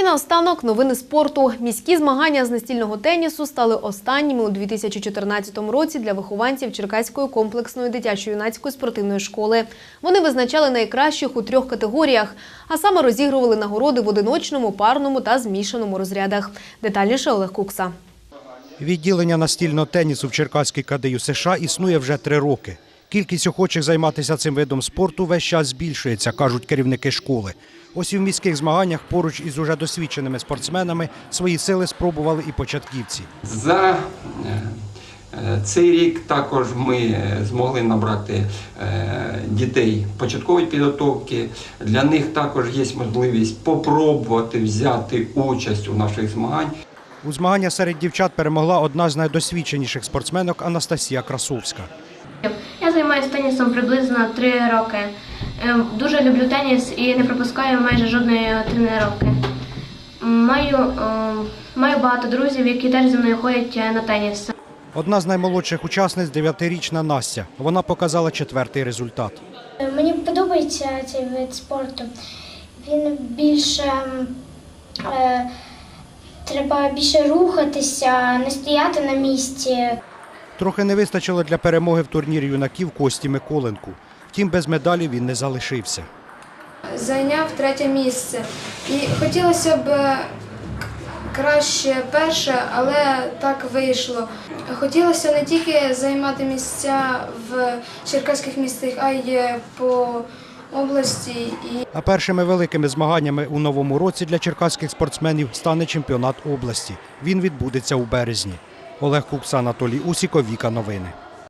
І наостанок новини спорту. Міські змагання з настільного тенісу стали останніми у 2014 році для вихованців Черкаської комплексної дитячо-юнацької спортивної школи. Вони визначали найкращих у трьох категоріях, а саме розігрували нагороди в одиночному, парному та змішаному розрядах. Детальніше Олег Кукса. Відділення настільного тенісу в Черкаській КДЮ США існує вже три роки. Кількість охочих займатися цим видом спорту весь час збільшується, кажуть керівники школи. Ось і в міських змаганнях поруч із уже досвідченими спортсменами свої сили спробували і початківці. За е, цей рік також ми е, змогли набрати е, дітей початкової підготовки. Для них також є можливість попробувати взяти участь у наших змаганнях. У змаганнях серед дівчат перемогла одна з найдосвідченіших спортсменок Анастасія Красовська. Я займаюся тенісом приблизно три роки. Ем, Дуже люблю теніс і не пропускаю майже жодної тренування. Маю, ем, маю багато друзів, які теж зі мною ходять е, на теніс. Одна з наймолодших учасниць – дев'ятирічна Настя. Вона показала четвертий результат. Мені подобається цей вид спорту. Він більше е, треба більше рухатися, не стояти на місці. Трохи не вистачило для перемоги в турнірі юнаків Кості Миколенку. Втім, без медалі він не залишився. зайняв третє місце. І хотілося б е, краще перше, але так вийшло. Хотілося не тільки займати місця в черкаських містах, а й по області. А першими великими змаганнями у новому році для черкаських спортсменів стане чемпіонат області. Він відбудеться у березні. Олег Кукса, Анатолій Усіков, Віка Новини.